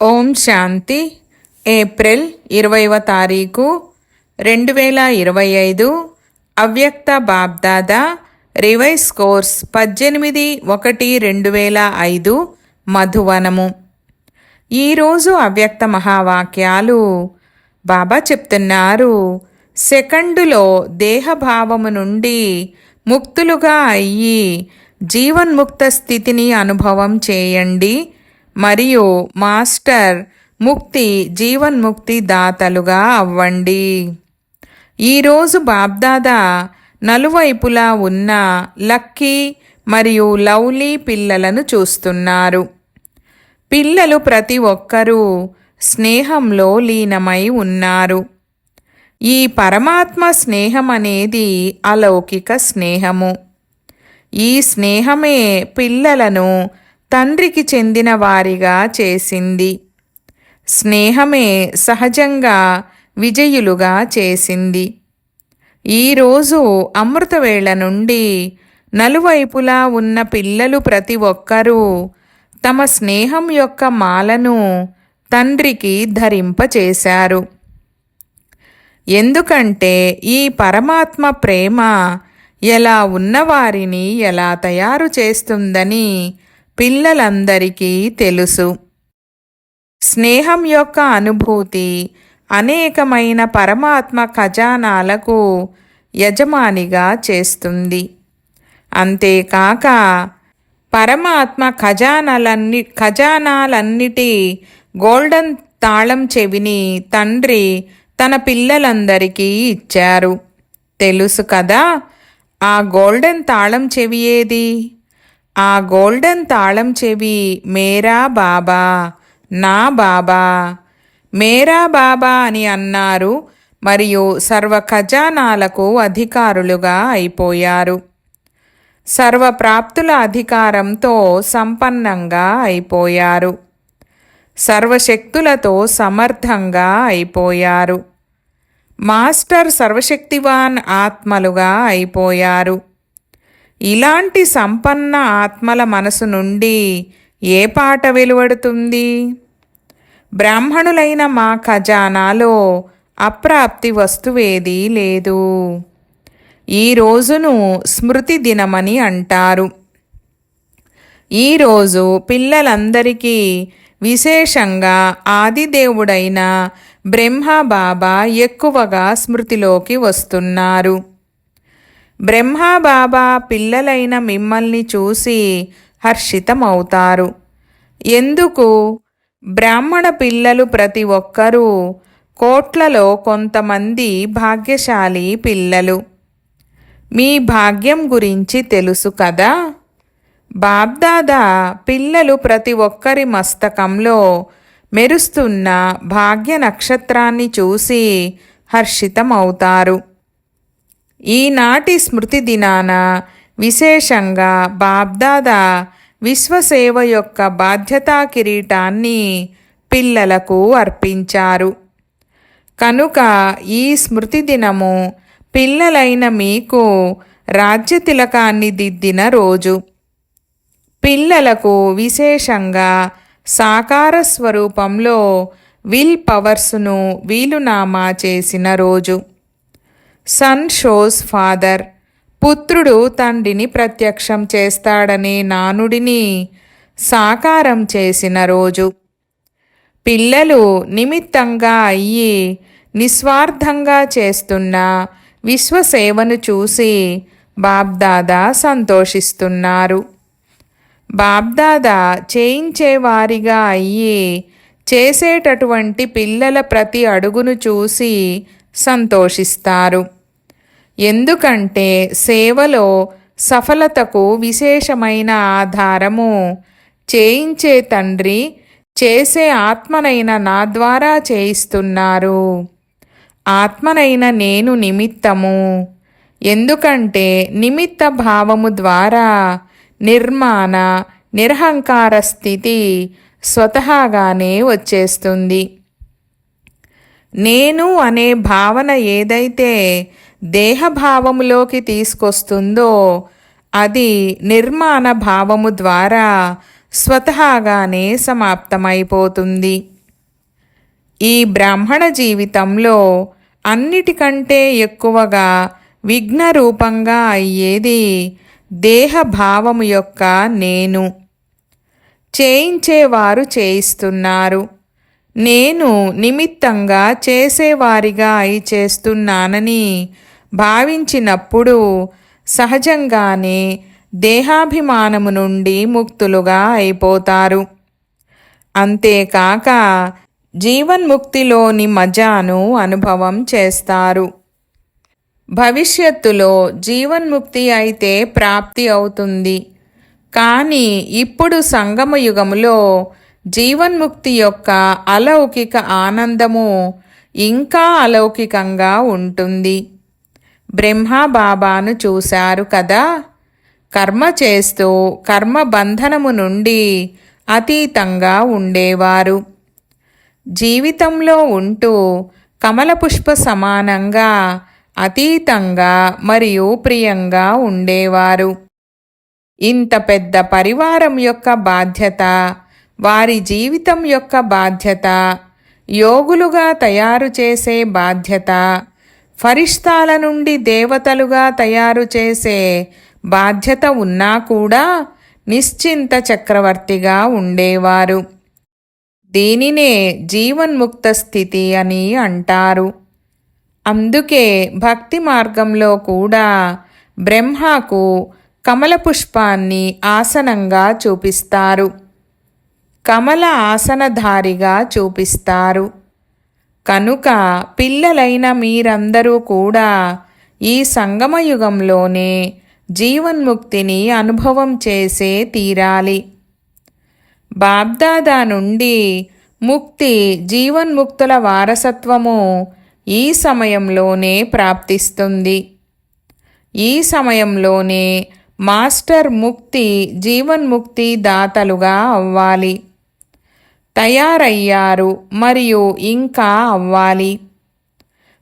ఓం శాంతి. April ఇరవైవ తారీఖు రెండు వేల ఇరవై ఐదు. అవ్యక్త బాబ్దాదా రివైస్ కోర్స్ పద్దెనిమిది ఒకటి రెండు వేల ఐదు మధువనము. ఈరోజు అవ్యక్త మహావాక్యాలు బాబా చెప్తున్నారు. సెకండులో దేహభావము నుండి ముక్తులుగా అయ్యి జీవన్ముక్త స్థితిని అనుభవం చేయండి. మరియు మాస్టర్ ముక్తి జీవన్ముక్తి దాతలుగా అవ్వండి. ఈరోజు బాబ్దాదా నలువైపులా ఉన్న లక్కీ మరియు లవ్లీ పిల్లలను చూస్తున్నారు. పిల్లలు ప్రతి ఒక్కరూ స్నేహంలో లీనమై ఉన్నారు. ఈ పరమాత్మ స్నేహం అనేది అలౌకిక స్నేహము. ఈ స్నేహమే పిల్లలను తండ్రికి చెందిన వారిగా చేసింది. స్నేహమే సహజంగా విజయులుగా చేసింది. ఈరోజు అమృతవేళ నుండి నలువైపులా ఉన్న పిల్లలు ప్రతి ఒక్కరూ తమ స్నేహం యొక్క మాలను తండ్రికి ధరింపచేశారు. ఎందుకంటే ఈ పరమాత్మ ప్రేమ ఎలా ఉన్నవారిని ఎలా తయారు చేస్తుందని పిల్లలందరికీ తెలుసు. స్నేహం యొక్క అనుభూతి అనేకమైన పరమాత్మ ఖజానాలకు యజమానిగా చేస్తుంది. అంతేకాక పరమాత్మ ఖజానాలన్ని ఖజానాలన్నిటి గోల్డెన్ తాళం చెవిని తండ్రి తన పిల్లలందరికీ ఇచ్చారు. తెలుసు కదా ఆ గోల్డెన్ తాళం చెవి ఏది? ఆ గోల్డెన్ తాళం చెవి మేరా బాబా నా బాబా. మేరా బాబా అని అన్నారు మరియు సర్వ ఖజానాలకు అధికారులుగా అయిపోయారు. సర్వప్రాప్తుల అధికారంతో సంపన్నంగా అయిపోయారు. సర్వశక్తులతో సమర్థంగా అయిపోయారు. మాస్టర్ సర్వశక్తివాన్ ఆత్మలుగా అయిపోయారు. ఇలాంటి సంపన్న ఆత్మల మనసు నుండి ఏ పాట వెలువడుతుంది? బ్రాహ్మణులైన మా ఖజానాలో అప్రాప్తి వస్తువేదీ లేదు. ఈ రోజును స్మృతి దినమని అంటారు. ఈరోజు పిల్లలందరికీ విశేషంగా ఆదిదేవుడైన బ్రహ్మ బాబా ఎక్కువగా స్మృతిలోకి వస్తున్నారు. బ్రహ్మబాబా పిల్లలైన మిమ్మల్ని చూసి హర్షితమవుతారు. ఎందుకు? బ్రాహ్మణ పిల్లలు ప్రతి ఒక్కరూ కోట్లలో కొంతమంది భాగ్యశాలి పిల్లలు. మీ భాగ్యం గురించి తెలుసు కదా? బాబ్దాదా పిల్లలు ప్రతి ఒక్కరి మస్తకంలో మెరుస్తున్న భాగ్య నక్షత్రాన్ని చూసి హర్షితమవుతారు. ఈనాటి స్మృతి దినాన విశేషంగా బాబ్దాదా విశ్వసేవ యొక్క బాధ్యతా కిరీటాన్ని పిల్లలకు అర్పించారు. కనుక ఈ స్మృతి దినము పిల్లలైన మీకు రాజ్య తిలకాన్ని దిద్దిన రోజు. పిల్లలకు విశేషంగా సాకార స్వరూపంలో విల్ పవర్స్ను వీలునామా చేసిన రోజు. సన్ షోస్ ఫాదర్ పుత్రుడు తండ్రిని ప్రత్యక్షం చేస్తాడనే నానుడిని సాకారం చేసిన రోజు. పిల్లలు నిమిత్తంగా అయ్యి నిస్వార్థంగా చేస్తున్న విశ్వసేవను చూసి బాబ్దాదా సంతోషిస్తున్నారు. బాబ్దాదా చేయించేవారిగా అయ్యి చేసేటటువంటి పిల్లల ప్రతి అడుగును చూసి సంతోషిస్తారు. ఎందుకంటే సేవలో సఫలతకు విశేషమైన ఆధారము. చేయించే తండ్రి చేసే ఆత్మనైన నా ద్వారా చేయిస్తున్నారు. ఆత్మనైన నేను నిమిత్తము. ఎందుకంటే నిమిత్త భావము ద్వారా నిర్మాణ నిరహంకార స్థితి స్వతహాగానే వచ్చేస్తుంది. నేను అనే భావన ఏదైతే దేహభావములోకి తీసుకొస్తుందో అది నిర్మాణ భావము ద్వారా స్వతహాగానే సమాప్తమైపోతుంది. ఈ బ్రాహ్మణ జీవితంలో అన్నిటికంటే ఎక్కువగా విఘ్న రూపంగా అయ్యేది దేహభావము యొక్క నేను. చేయించేవారు చేయిస్తున్నారు. నేను నిమిత్తంగా చేసేవారిగా అయి చేస్తున్నానని భావించినప్పుడు సహజంగానే దేహాభిమానము నుండి ముక్తులుగా అయిపోతారు. అంతేకాక జీవన్ముక్తిలోని మజాను అనుభవం చేస్తారు. భవిష్యత్తులో జీవన్ముక్తి అయితే ప్రాప్తి అవుతుంది. కానీ ఇప్పుడు సంగమ యుగములో జీవన్ముక్తి యొక్క అలౌకిక ఆనందము ఇంకా అలౌకికంగా ఉంటుంది. బ్రహ్మ బాబాను చూశారు కదా? కర్మ చేస్తూ కర్మ బంధనము నుండి అతీతంగా ఉండేవారు. జీవితంలో ఉంటూ కమల పుష్ప సమానంగా అతీతంగా మరియు ప్రియంగా ఉండేవారు. ఇంత పెద్ద పరివారం యొక్క బాధ్యత వారి జీవితం యొక్క బాధ్యత యోగులుగా తయారు చేసే బాధ్యత ఫరిష్తాల నుండి దేవతలుగా తయారు చేసే బాధ్యత ఉన్నా కూడా నిశ్చింత చక్రవర్తిగా ఉండేవారు. దీనినే జీవన్ముక్త స్థితి అని అంటారు. అందుకే భక్తి మార్గంలో కూడా బ్రహ్మకు కమల పుష్పాన్ని ఆసనంగా చూపిస్తారు. కమల ఆసనధారిగా చూపిస్తారు. కనుక పిల్లలైన మీరందరూ కూడా ఈ సంగమయుగంలోనే జీవన్ముక్తిని అనుభవం చేసే తీరాలి. బాబ్దాదా నుండి ముక్తి జీవన్ముక్తుల వారసత్వము ఈ సమయంలోనే ప్రాప్తిస్తుంది. ఈ సమయంలోనే మాస్టర్ ముక్తి జీవన్ముక్తి దాతలుగా అవ్వాలి. తయారయ్యారు మరియు ఇంకా అవ్వాలి.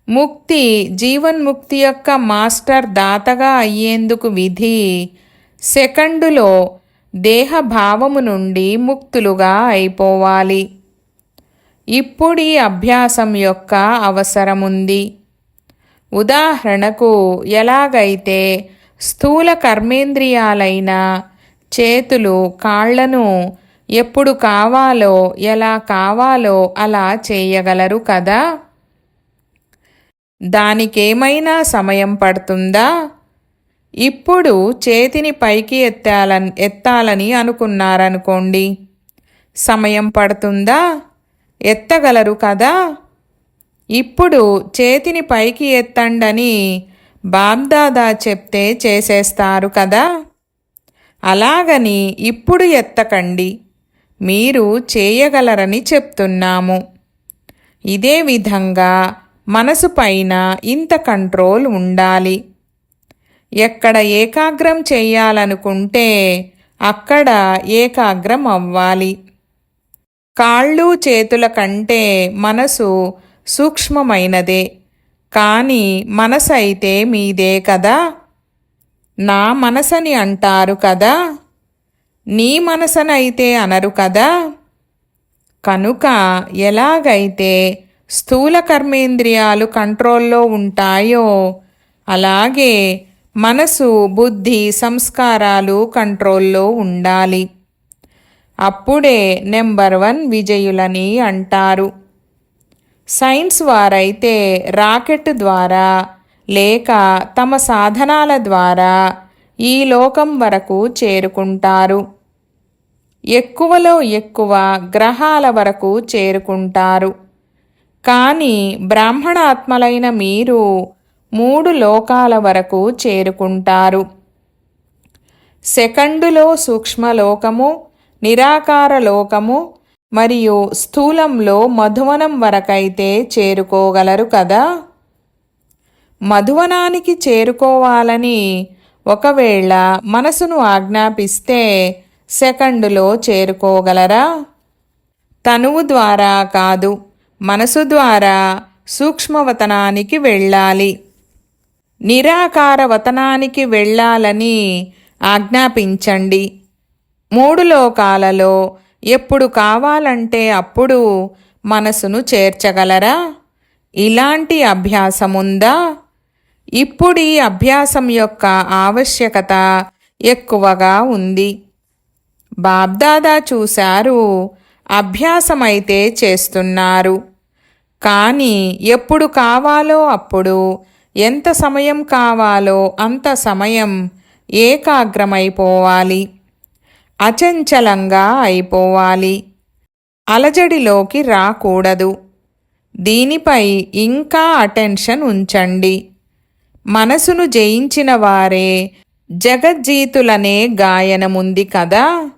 ముక్తి జీవన్ముక్తి యొక్క మాస్టర్ దాతగా అయ్యేందుకు విధి సెకండులో దేహభావము నుండి ముక్తులుగా అయిపోవాలి. ఇప్పుడీ అభ్యాసం యొక్క అవసరముంది. ఉదాహరణకు ఎలాగైతే స్థూల కర్మేంద్రియాలైన చేతులు కాళ్ళను ఎప్పుడు కావాలో ఎలా కావాలో అలా చేయగలరు కదా? దానికేమైనా సమయం పడుతుందా? ఇప్పుడు చేతిని పైకి ఎత్తాలని ఎత్తాలని అనుకున్నారనుకోండి. సమయం పడుతుందా? ఎత్తగలరు కదా? ఇప్పుడు చేతిని పైకి ఎత్తండని బాబ్దాదా చెప్తే చేసేస్తారు కదా? అలాగని ఇప్పుడు ఎత్తకండి. మీరు చేయగలరని చెప్తున్నాము. ఇదే విధంగా మనసు పైన ఇంత కంట్రోల్ ఉండాలి. ఎక్కడ ఏకాగ్రం చేయాలనుకుంటే అక్కడ ఏకాగ్రం అవ్వాలి. కాళ్ళు చేతుల కంటే మనసు సూక్ష్మమైనదే. కానీ మనసు అయితే మీదే కదా? నా మనసని అంటారు కదా? నీ మనసనైతే అనరు కదా? కనుక ఎలాగైతే స్థూల కర్మేంద్రియాలు కంట్రోల్లో ఉంటాయో అలాగే మనసు బుద్ధి సంస్కారాలు కంట్రోల్లో ఉండాలి. అప్పుడే నెంబర్ వన్ విజయులని అంటారు. సైన్స్ వారైతే రాకెట్ ద్వారా లేక తమ సాధనాల ద్వారా ఈ లోకం వరకు చేరుకుంటారు. ఎక్కువలో ఎక్కువ గ్రహాల వరకు చేరుకుంటారు. కానీ బ్రాహ్మణాత్మలైన మీరు మూడు లోకాల వరకు చేరుకుంటారు. సెకండులో సూక్ష్మలోకము నిరాకార లోకము మరియు స్థూలంలో మధువనం వరకైతే చేరుకోగలరు కదా? మధువనానికి చేరుకోవాలని ఒకవేళ మనసును ఆజ్ఞాపిస్తే సెకండులో చేరుకోగలరా? తనువు ద్వారా కాదు మనసు ద్వారా సూక్ష్మవతనానికి వెళ్ళాలి. నిరాకార వతనానికి వెళ్ళాలని ఆజ్ఞాపించండి. మూడు లోకాలలో ఎప్పుడు కావాలంటే అప్పుడు మనసును చేర్చగలరా? ఇలాంటి అభ్యాసముందా? ఉందా ఇప్పుడీ అభ్యాసం యొక్క ఆవశ్యకత ఎక్కువగా ఉంది. బాబ్దాదా చూశారు. అభ్యాసమైతే చేస్తున్నారు. కానీ ఎప్పుడు కావాలో అప్పుడు ఎంత సమయం కావాలో అంత సమయం ఏకాగ్రమైపోవాలి. అచంచలంగా అయిపోవాలి. అలజడిలోకి రాకూడదు. దీనిపై ఇంకా అటెన్షన్ ఉంచండి. మనసును జయించిన వారే జగజ్జీతులనే గాయనముంది కదా?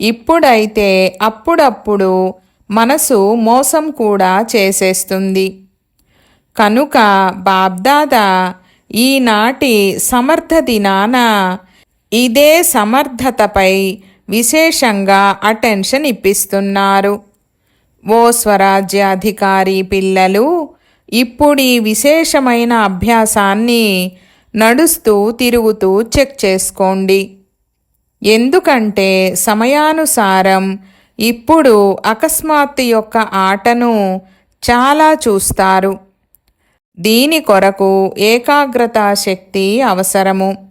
ఇప్పుడైతే అప్పుడప్పుడు మనసు మోసం కూడా చేసేస్తుంది. కనుక బాబ్దాదా ఈనాటి సమర్థ దినాన ఇదే సమర్థతపై విశేషంగా అటెన్షన్ ఇప్పిస్తున్నారు. ఓ స్వరాజ్యాధికారి పిల్లలు ఇప్పుడు ఈ విశేషమైన అభ్యాసాన్ని నడుస్తూ తిరుగుతూ చెక్ చేసుకోండి. ఎందుకంటే సమయానుసారం ఇప్పుడు అకస్మాత్తు యొక్క ఆటను చాలా చూస్తారు. దీని కొరకు ఏకాగ్రతా శక్తి అవసరము.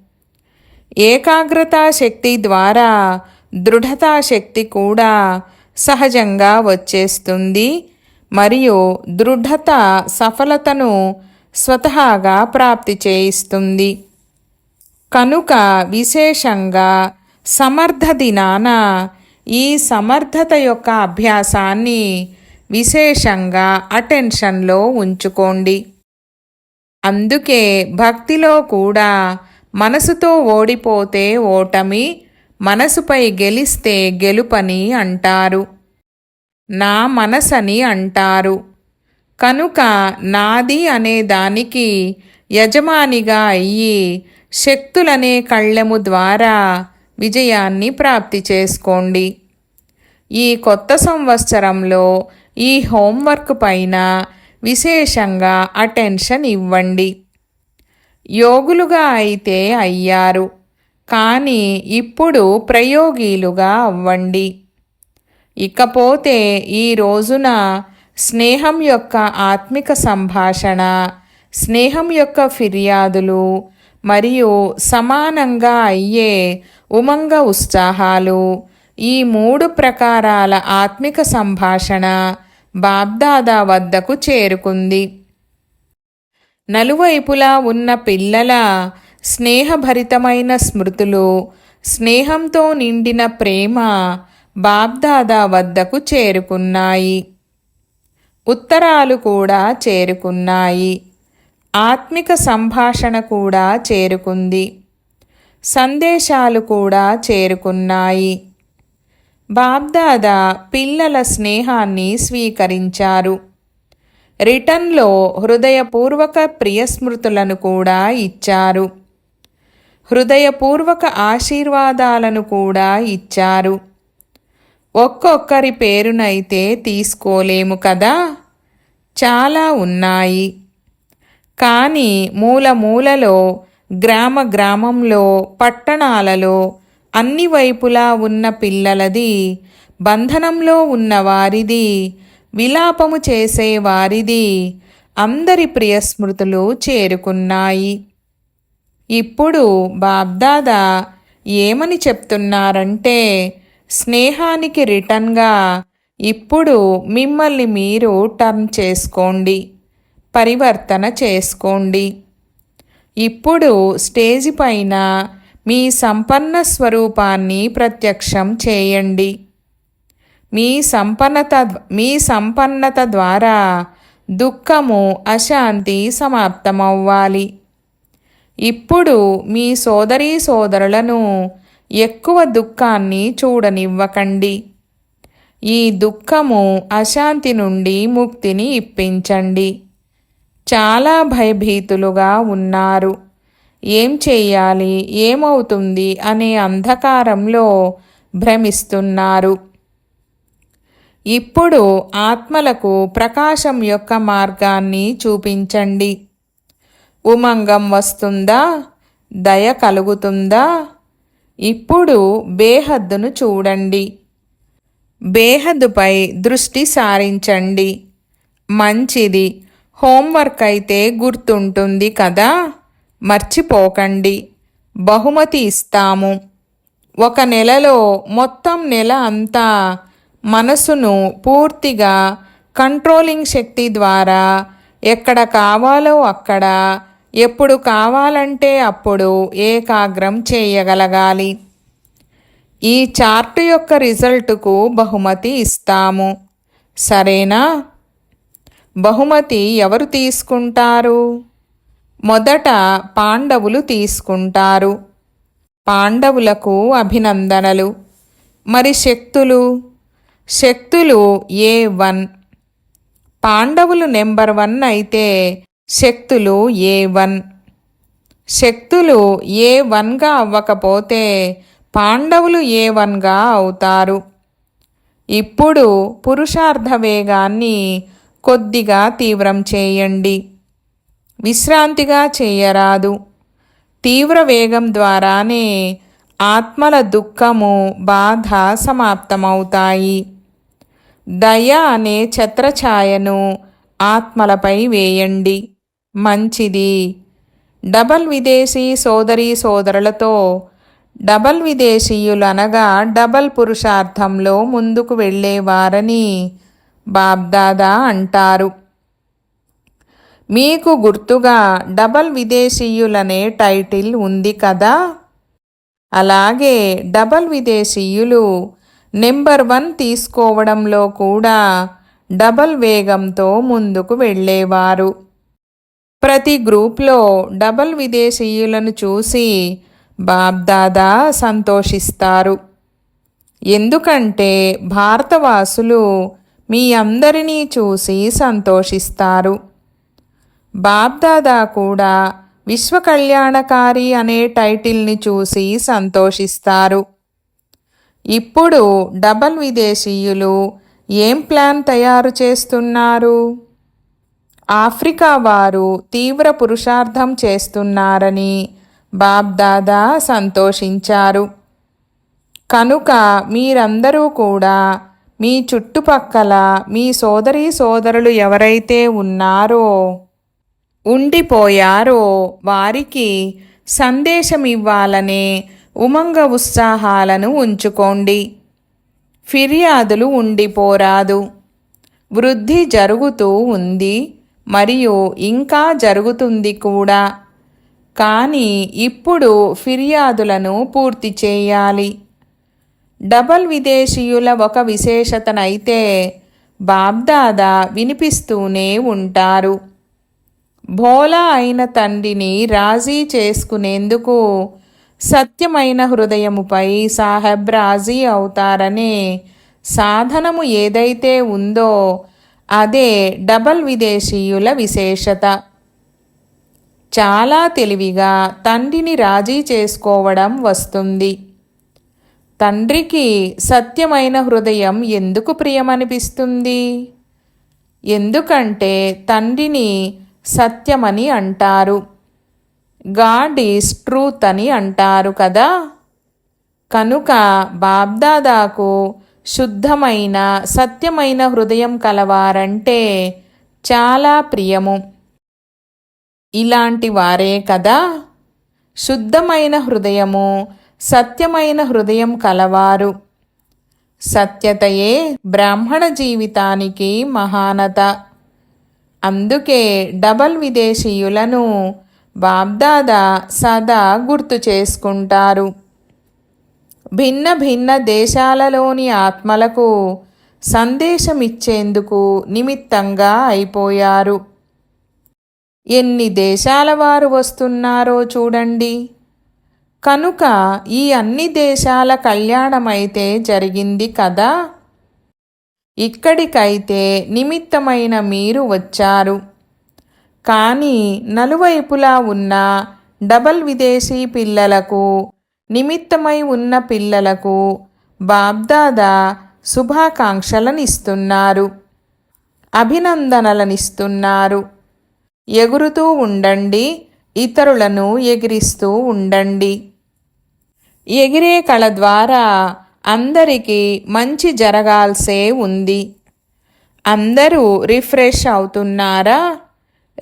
ఏకాగ్రతా శక్తి ద్వారా దృఢతా శక్తి కూడా సహజంగా వచ్చేస్తుంది. మరియు దృఢత సఫలతను స్వతహాగా ప్రాప్తి చేయిస్తుంది. కనుక విశేషంగా సమర్థ దినాన ఈ సమర్థత యొక్క అభ్యాసాన్ని విశేషంగా అటెన్షన్లో ఉంచుకోండి. అందుకే భక్తిలో కూడా మనసుతో ఓడిపోతే ఓటమి మనసుపై గెలిస్తే గెలుపని అంటారు. నా మనసని అంటారు. కనుక నాది అనే దానికి యజమానిగా అయ్యి శక్తులనే కళ్ళెము ద్వారా విజయాన్ని ప్రాప్తి చేసుకోండి. ఈ కొత్త సంవత్సరంలో ఈ హోంవర్క్ పైన విశేషంగా అటెన్షన్ ఇవ్వండి. యోగులుగా అయితే అయ్యారు కానీ ఇప్పుడు ప్రయోగీలుగా అవ్వండి. ఇకపోతే ఈ రోజున స్నేహం యొక్క ఆత్మిక సంభాషణ స్నేహం యొక్క ఫిర్యాదులు మరియు సమానంగా అయ్యే ఉమంగ ఉత్సాహాలు. ఈ మూడు ప్రకారాల ఆత్మిక సంభాషణ బాబ్దాదా వద్దకు చేరుకుంది. నలువైపులా ఉన్న పిల్లల స్నేహభరితమైన స్మృతులు స్నేహంతో నిండిన ప్రేమ బాబ్దాదా వద్దకు చేరుకున్నాయి. ఉత్తరాలు కూడా చేరుకున్నాయి. ఆత్మిక సంభాషణ కూడా చేరుకుంది. సందేశాలు కూడా చేరుకున్నాయి. బాబ్దాదా పిల్లల స్నేహాన్ని స్వీకరించారు. రిటర్న్లో హృదయపూర్వక ప్రియస్మృతులను కూడా ఇచ్చారు. హృదయపూర్వక ఆశీర్వాదాలను కూడా ఇచ్చారు. ఒక్కొక్కరి పేరునైతే తీసుకోలేము కదా? చాలా ఉన్నాయి. కానీ మూల మూలలో గ్రామ గ్రామంలో పట్టణాలలో అన్ని వైపులా ఉన్న పిల్లలది బంధనంలో ఉన్న వారిది విలాపము చేసే వారిది అందరి ప్రియస్మృతులు చేరుకున్నాయి. ఇప్పుడు బాబ్దాదా ఏమని చెప్తున్నారంటే స్నేహానికి రిటర్న్గా ఇప్పుడు మిమ్మల్ని మీరు టర్న్ చేసుకోండి పరివర్తన చేసుకోండి. ఇప్పుడు స్టేజి పైన మీ సంపన్న స్వరూపాన్ని ప్రత్యక్షం చేయండి. మీ సంపన్నత మీ సంపన్నత ద్వారా దుఃఖము అశాంతి సమాప్తమవ్వాలి. ఇప్పుడు మీ సోదరీ సోదరులను ఎక్కువ దుఃఖాన్ని చూడనివ్వకండి. ఈ దుఃఖము అశాంతి నుండి ముక్తిని ఇప్పించండి. చాలా భయభీతులుగా ఉన్నారు. ఏం చేయాలి ఏమవుతుంది? అనే అంధకారంలో భ్రమిస్తున్నారు. ఇప్పుడు ఆత్మలకు ప్రకాశం యొక్క మార్గాన్ని చూపించండి. ఉమంగం వస్తుందా? దయ కలుగుతుందా? ఇప్పుడు బేహద్దును చూడండి. బేహద్దుపై దృష్టి సారించండి. మంచిది. హోంవర్క్ అయితే గుర్తుంటుంది కదా? మర్చిపోకండి. బహుమతి ఇస్తాము. ఒక నెలలో మొత్తం నెల అంతా మనసును పూర్తిగా కంట్రోలింగ్ శక్తి ద్వారా ఎక్కడ కావాలో అక్కడ ఎప్పుడు కావాలంటే అప్పుడు ఏకాగ్రం చేయగలగాలి. ఈ చార్ట్ యొక్క రిజల్టుకు బహుమతి ఇస్తాము. సరేనా? బహుమతి ఎవరు తీసుకుంటారు? మొదట పాండవులు తీసుకుంటారు. పాండవులకు అభినందనలు. మరి శక్తులు? శక్తులు ఏ వన్. పాండవులు నెంబర్ వన్ అయితే శక్తులు ఏ వన్. శక్తులు ఏ వన్గా అవ్వకపోతే పాండవులు ఏ వన్గా అవుతారు. ఇప్పుడు పురుషార్థ వేగాన్ని కొద్దిగా తీవ్రం చేయండి. విశ్రాంతిగా చేయరాదు. తీవ్ర వేగం ద్వారానే ఆత్మల దుఃఖము బాధ సమాప్తమవుతాయి. దయ అనే ఛత్రఛాయను ఆత్మలపై వేయండి. మంచిది. డబల్ విదేశీ సోదరీ సోదరులతో డబల్ విదేశీయులనగా డబల్ పురుషార్థంలో ముందుకు వెళ్ళేవారని బాబ్దాదా అంటారు. మీకు గుర్తుగా డబల్ విదేశీయులనే టైటిల్ ఉంది కదా? అలాగే డబల్ విదేశీయులు నెంబర్ వన్ తీసుకోవడంలో కూడా డబల్ వేగంతో ముందుకు వెళ్ళేవారు. ప్రతి గ్రూప్లో డబల్ విదేశీయులను చూసి బాబ్దాదా సంతోషిస్తారు. ఎందుకంటే భారతవాసులు మీ అందరినీ చూసి సంతోషిస్తారు. బాబ్దాదా కూడా విశ్వకళ్యాణకారి అనే టైటిల్ని చూసి సంతోషిస్తారు. ఇప్పుడు డబల్ విదేశీయులు ఏం ప్లాన్ తయారు చేస్తున్నారు? ఆఫ్రికా వారు తీవ్ర పురుషార్థం చేస్తున్నారని బాబ్దాదా సంతోషించారు. కనుక మీరందరూ కూడా మీ చుట్టుపక్కల మీ సోదరీ సోదరులు ఎవరైతే ఉన్నారో ఉండిపోయారో వారికి సందేశం ఇవ్వాలనే ఉమంగ ఉత్సాహాలను ఉంచుకోండి. ఫిర్యాదులు ఉండిపోరాదు. వృద్ధి జరుగుతూ ఉంది మరియు ఇంకా జరుగుతుంది కూడా. కానీ ఇప్పుడు ఫిర్యాదులను పూర్తి చేయాలి. డబల్ విదేశీయుల ఒక విశేషతనైతే బాబ్దాదా వినిపిస్తూనే ఉంటారు. భోలా అయిన తండ్రిని రాజీ చేసుకునేందుకు సత్యమైన హృదయముపై సాహెబ్ రాజీ అవుతారనే సాధనము ఏదైతే ఉందో అదే డబల్ విదేశీయుల విశేషత. చాలా తెలివిగా తండ్రిని రాజీ చేసుకోవడం వస్తుంది. తండ్రికి సత్యమైన హృదయం ఎందుకు ప్రియమనిపిస్తుంది? ఎందుకంటే తండ్రిని సత్యమని అంటారు. గాడ్ ఈజ్ ట్రూత్ అని అంటారు కదా? కనుక బాబ్దాదాకు శుద్ధమైన సత్యమైన హృదయం కలవారంటే చాలా ప్రియము. ఇలాంటి వారే కదా? శుద్ధమైన హృదయము సత్యమైన హృదయం కలవారు. సత్యతయే బ్రాహ్మణ జీవితానికి మహానత. అందుకే డబల్ విదేశీయులను బాబ్దాదా సదా గుర్తు చేసుకుంటారు. భిన్న భిన్న దేశాలలోని ఆత్మలకు సందేశమిచ్చేందుకు నిమిత్తంగా అయిపోయారు. ఎన్ని దేశాల వారు వస్తున్నారో చూడండి. కనుక ఈ అన్ని దేశాల కళ్యాణమైతే జరిగింది కదా? ఇక్కడికైతే నిమిత్తమైన మీరు వచ్చారు. కానీ నలువైపులా ఉన్న డబల్ విదేశీ పిల్లలకు నిమిత్తమై ఉన్న పిల్లలకు బాబ్దాదా శుభాకాంక్షలనిస్తున్నారు. అభినందనలనిస్తున్నారు. ఎగురుతూ ఉండండి ఇతరులను ఎగిరిస్తూ ఉండండి. ఎగిరే కళ ద్వారా అందరికీ మంచి జరగాల్సే ఉంది. అందరూ రిఫ్రెష్ అవుతున్నారా?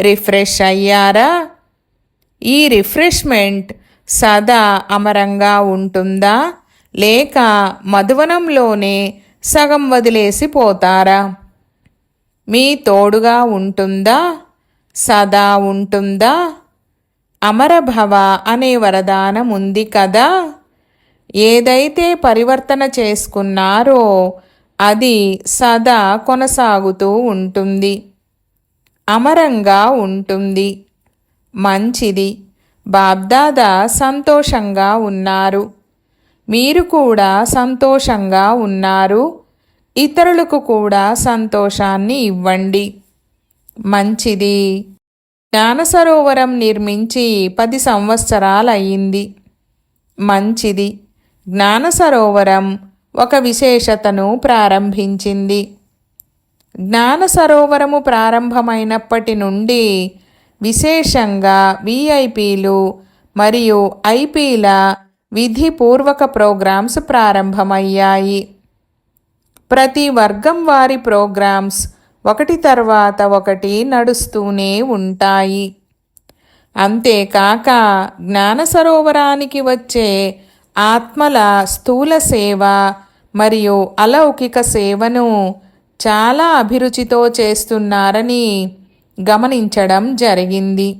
రిఫ్రెష్ అయ్యారా? ఈ రిఫ్రెష్మెంట్ సదా అమరంగా ఉంటుందా? లేక మధువనంలోనే సగం వదిలేసి పోతారా? మీ తోడుగా ఉంటుందా? సదా ఉంటుందా? అమరభవ అనే వరదానం ఉంది కదా? ఏదైతే పరివర్తన చేసుకున్నారో అది సదా కొనసాగుతూ ఉంటుంది. అమరంగా ఉంటుంది. మంచిది. బాబ్దాదా సంతోషంగా ఉన్నారు. మీరు కూడా సంతోషంగా ఉన్నారు. ఇతరులకు కూడా సంతోషాన్ని ఇవ్వండి. మంచిది. జ్ఞానసరోవరం నిర్మించి పది సంవత్సరాలయ్యింది. మంచిది. జ్ఞాన సరోవరం ఒక విశేషతను ప్రారంభించింది. జ్ఞాన సరోవరము ప్రారంభమైనప్పటి నుండి విశేషంగా విఐపీలు మరియు ఐపీల విధిపూర్వక ప్రోగ్రామ్స్ ప్రారంభమయ్యాయి. ప్రతి వర్గం వారి ప్రోగ్రామ్స్ ఒకటి తర్వాత ఒకటి నడుస్తూనే ఉంటాయి. అంతేకాక జ్ఞాన సరోవరానికి వచ్చే ఆత్మల స్థూల సేవ మరియు అలౌకిక సేవను చాలా అభిరుచితో చేస్తున్నారని గమనించడం జరిగింది.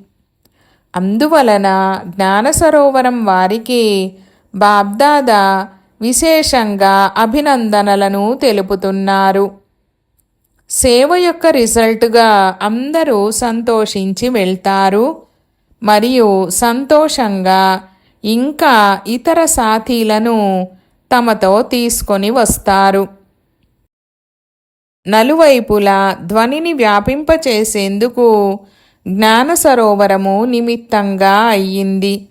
అందువలన జ్ఞాన సరోవరం వారికి బాబ్దాదా విశేషంగా అభినందనలను తెలుపుతున్నారు. సేవ యొక్క రిజల్ట్గా అందరూ సంతోషించి వెళ్తారు మరియు సంతోషంగా ఇంకా ఇతర సాథీలను తమతో తీసుకొని వస్తారు. నలువైపులా ధ్వనిని వ్యాపింపచేసేందుకు జ్ఞాన సరోవరము నిమిత్తంగా అయ్యింది.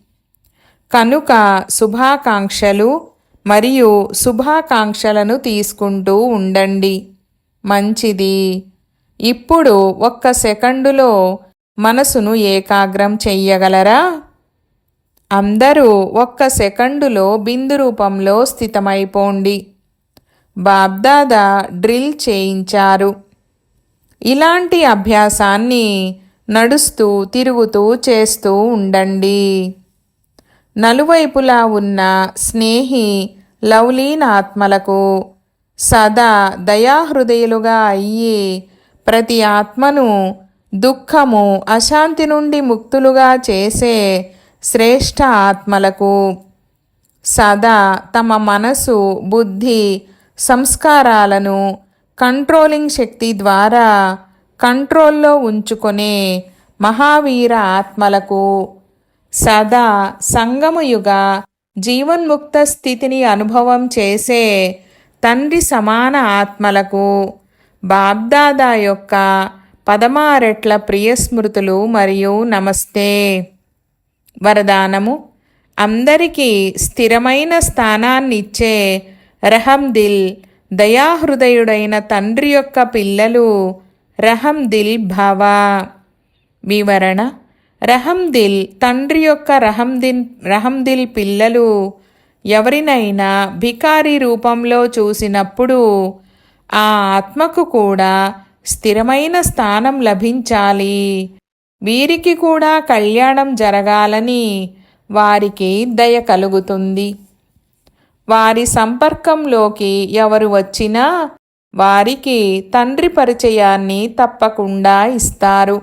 కనుక శుభాకాంక్షలు మరియు శుభాకాంక్షలను తీసుకుంటూ ఉండండి. మంచిది. ఇప్పుడు ఒక్క సెకండులో మనసును ఏకాగ్రం చెయ్యగలరా? అందరూ ఒక్క సెకండులో బిందు రూపంలో స్థితమైపోండి. బాబ్దాదా డ్రిల్ చేయించారు. ఇలాంటి అభ్యాసాన్ని నడుస్తూ తిరుగుతూ చేస్తూ ఉండండి. నలువైపులా ఉన్న స్నేహి లవ్లీనాత్మలకు సదా దయాహృదయులుగా అయ్యి ప్రతి ఆత్మను దుఃఖము అశాంతి నుండి ముక్తులుగా చేసే శ్రేష్ఠ ఆత్మలకు సదా తమ మనసు బుద్ధి సంస్కారాలను కంట్రోలింగ్ శక్తి ద్వారా కంట్రోల్లో ఉంచుకునే మహావీర ఆత్మలకు సదా సంగమయుగ జీవన్ముక్త స్థితిని అనుభవం చేసే తండ్రి సమాన ఆత్మలకు బాబ్దాదా యొక్క పదమారెట్ల ప్రియస్మృతులు మరియు నమస్తే. వరదానము. అందరికీ స్థిరమైన స్థానాన్నిచ్చే రహం దిల్ దయాహృదయుడైన తండ్రి యొక్క పిల్లలు రహందిల్ దిల్ వివరణ రహందిల్ తండ్రి యొక్క రహందిన్ రహందిల్ పిల్లలు ఎవరినైనా భికారి రూపంలో చూసినప్పుడు ఆ ఆత్మకు కూడా స్థిరమైన స్థానం లభించాలి. వీరికి కూడా కళ్యాణం జరగాలని వారికి దయ కలుగుతుంది. వారి సంపర్కంలోకి ఎవరు వచ్చినా వారికి తండ్రి పరిచయాన్ని తప్పకుండా ఇస్తారు.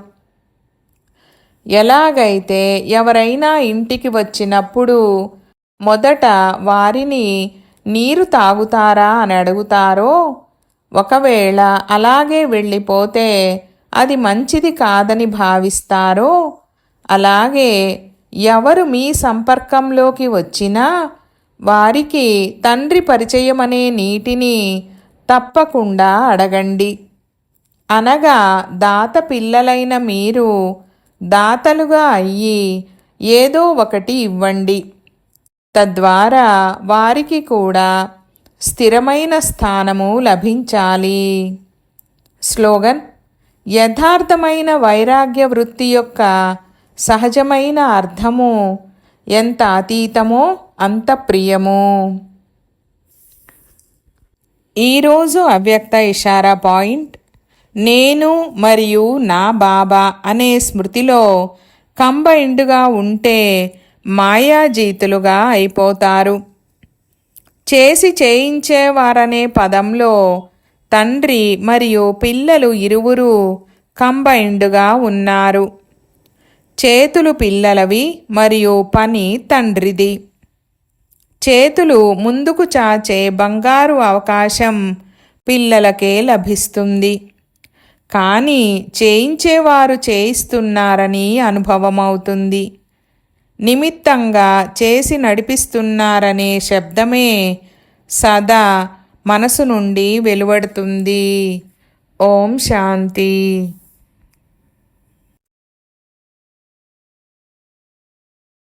ఎలాగైతే ఎవరైనా ఇంటికి వచ్చినప్పుడు మొదట వారిని నీరు తాగుతారా అని అడుగుతారో ఒకవేళ అలాగే వెళ్ళిపోతే అది మంచిది కాదని భావిస్తారో? అలాగే ఎవరు మీ సంపర్కంలోకి వచ్చినా వారికి తండ్రి పరిచయం అనే నీటిని తప్పకుండా అడగండి. అనగా దాత పిల్లలైన మీరు దాతలుగా అయ్యి ఏదో ఒకటి ఇవ్వండి. తద్వారా వారికి కూడా స్థిరమైన స్థానము లభించాలి. స్లోగన్ యథార్థమైన వైరాగ్య వృత్తి యొక్క సహజమైన అర్థము ఎంత అతీతమో అంత ప్రియము. ఈరోజు అవ్యక్త ఇషారా పాయింట్ నేను మరియు నా బాబా అనే స్మృతిలో కంబైండ్గా ఉంటే మాయాజీతులుగా అయిపోతారు. చేసి చేయించేవారనే పదంలో తండ్రి మరియు పిల్లలు ఇరువురు కంబైండ్గా ఉన్నారు. చేతులు పిల్లలవి మరియు పని తండ్రిది. చేతులు ముందుకు చాచే బంగారు అవకాశం పిల్లలకే లభిస్తుంది. కానీ చేయించేవారు చేయిస్తున్నారని అనుభవమవుతుంది. నిమిత్తంగా చేసి నడిపిస్తున్నారనే శబ్దమే సదా మనసు నుండి వెలువడుతుంది. ఓం శాంతి.